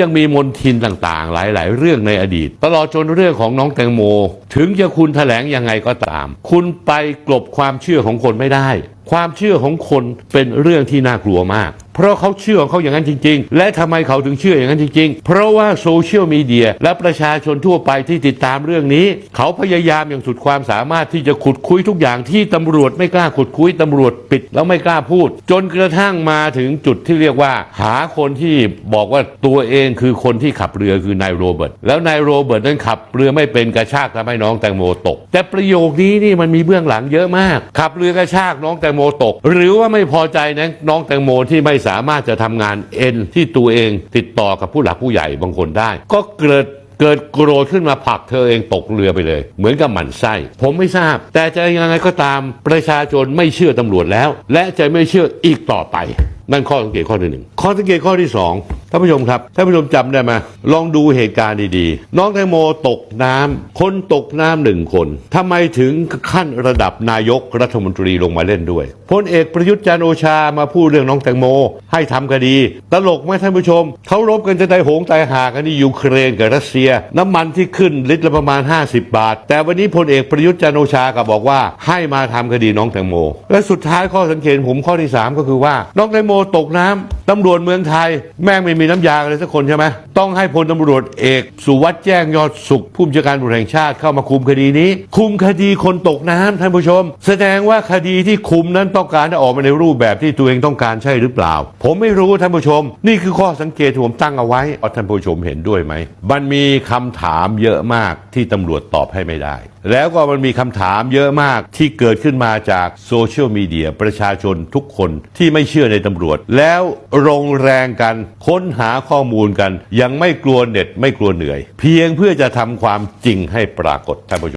ยังมีมนทินต่างๆ หลาย ๆ เรื่องในอดีต ตลอดจนเรื่องของน้องแตงโม ถึงจะคุณแถลงยังไงก็ตาม คุณไปกลบความเชื่อของคนไม่ได้ ความเชื่อของคนเป็นเรื่องที่น่ากลัวมาก เพราะเขาเชื่อของเขาอย่างนั้นจริง ๆ และทำไมเขาถึงเชื่ออย่างนั้นจริง ๆ เพราะว่าโซเชียลมีเดียและประชาชนทั่วไปที่ติดตามเรื่องนี้ เขาพยายามอย่างสุดความสามารถที่จะขุดคุยทุกอย่างที่ตำรวจไม่กล้าขุดคุยตำรวจปิดแล้วไม่กล้าพูด จนกระทั่งมาถึงจุดที่เรียกว่า หาคนที่บอกว่าตัวเองคือคนที่ขับเรือคือนายโรเบิร์ตแล้วนายโรเบิร์ตนั้นขับเรือไม่เป็นกระชากทำให้น้องแตงโมตก แต่ประโยคนี้นี่มันมีเบื้องหลังเยอะมาก ขับเรือกระชากน้องแตงโมตก หรือว่าไม่พอใจนะน้องแตงโมที่ไม่สามารถจะทำงานเอ็นที่ตัวเองติดต่อกับผู้หลักผู้ใหญ่บางคนได้ ก็เกิดเกิดโกรธขึ้นมาผลักเธอเองตกเรือไปเลย เหมือนกับหมันไส้ ผมไม่ทราบ แต่จะยังไงก็ตามประชาชนไม่เชื่อตำรวจแล้ว และจะไม่เชื่ออีกต่อไป นั่นข้อสังเกตข้อที่หนึ่งข้อสังเกตข้อที่สอง ท่านผู้ชมครับท่านผู้ชมจำได้ไหมลองดูเหตุการณ์ดีๆ น้องแตงโมตกน้ำคนตกน้ำหนึ่งคนทำไมถึงขั้นระดับนายกรัฐมนตรีลงมาเล่นด้วยพลเอกประยุทธ์จันโอชามาพูดเรื่องน้องแตงโม ให้ทำคดี ตลกไหมท่านผู้ชมเขารบกันจะได้โหงตายหากันที่ยูเครนกับรัสเซีย น้ำมันที่ขึ้นลิตรละประมาณ 50 บาท แต่วันนี้พลเอกประยุทธ์จันโอชาก็บอกว่าให้มาทำคดีน้องแตงโม และสุดท้ายข้อสังเกตผมข้อที่ 3 ก็คือว่าน้องแตงโมตกน้ำตำรวจเมืองไทย แม่งไม่มีน้ำยาเลยสักคนใช่ไหมต้องให้พลตำรวจเอก สุวัสด์แจ้งยอดสุขผู้บัญชาการตำรวจแห่งชาติเข้ามาคุมคดีนี้ คุมคดีคนตกน้ำท่านผู้ชม แสดงว่าคดีที่คุมนั้นต้องการจะออกมาในรูปแบบที่ตัวเองต้องการใช่หรือเปล่า ผมไม่รู้ท่านผู้ชม นี่คือข้อสังเกตที่ผมตั้งเอาไว้อาท่านผู้ชมเห็นด้วยไหมมันมีคำถามเยอะมากที่ตำรวจตอบให้ไม่ได้ แล้วก็มันมีคำถามเยอะมากที่เกิดขึ้นมาจากโซเชียลมีเดียประชาชนทุกคนที่ไม่เชื่อในตำรวจแล้วลงแรงกันค้นหาข้อมูลกัน ยังไม่กลัวเหน็ดไม่กลัวเหนื่อย เพียงเพื่อจะทำความจริงให้ปรากฏท่านผู้ชม